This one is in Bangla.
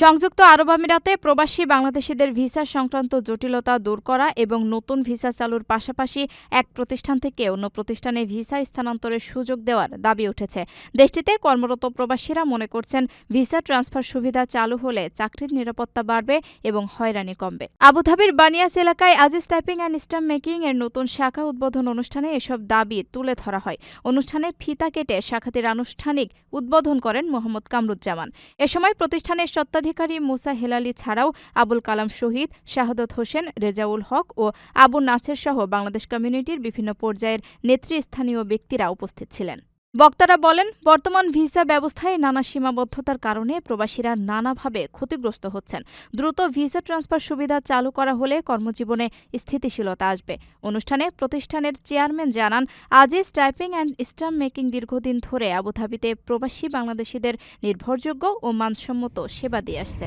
সংযুক্ত আরব আমিরাতে প্রবাসী বাংলাদেশিদের ভিসা সংক্রান্ত জটিলতা দূর করা এবং নতুন ভিসা চালুর পাশাপাশি এক প্রতিষ্ঠান থেকে অন্য প্রতিষ্ঠানে ভিসা স্থানান্তরের সুযোগ দেওয়ার দাবি উঠেছে। দেশটিতে কর্মরত প্রবাসীরা মনে করছেন, ভিসা ট্রান্সফার সুবিধা চালু হলে চাকরির নিরাপত্তা বাড়বে এবং হয়রানি কমবে। আবুধাবির বানিয়াস এলাকায় Aziz typing and stamp making এর নতুন শাখা উদ্বোধন অনুষ্ঠানে এসব দাবি তুলে ধরা হয়। অনুষ্ঠানে ফিতা কেটে শাখাটির আনুষ্ঠানিক উদ্বোধন করেন মোহাম্মদ কামরুজ্জামান। এ সময় প্রতিষ্ঠানের স্বত্বাধিকারী মুসা হেলালি ছাড়াও আবুল কালাম শহীদ, শাহাদত হোসেন, রেজাউল হক ও আবু নাসের সহ বাংলাদেশ কমিউনিটির বিভিন্ন পর্যায়ের নেতৃস্থানীয় ব্যক্তিরা উপস্থিত ছিলেন। বক্তারা বলেন, বর্তমান ভিসা ব্যবস্থায় নানা সীমাবদ্ধতার কারণে প্রবাসীরা নানাভাবে ক্ষতিগ্রস্ত হচ্ছেন। দ্রুত ভিসা ট্রান্সফার সুবিধা চালু করা হলে কর্মজীবনে স্থিতিশীলতা আসবে। অনুষ্ঠানে প্রতিষ্ঠানের চেয়ারম্যান জানান Aziz typing and stamp making দীর্ঘদিন ধরে আবুধাবিতে প্রবাসী বাংলাদেশিদের নির্ভরযোগ্য ও মানসম্মত সেবা দিয়ে আসছে।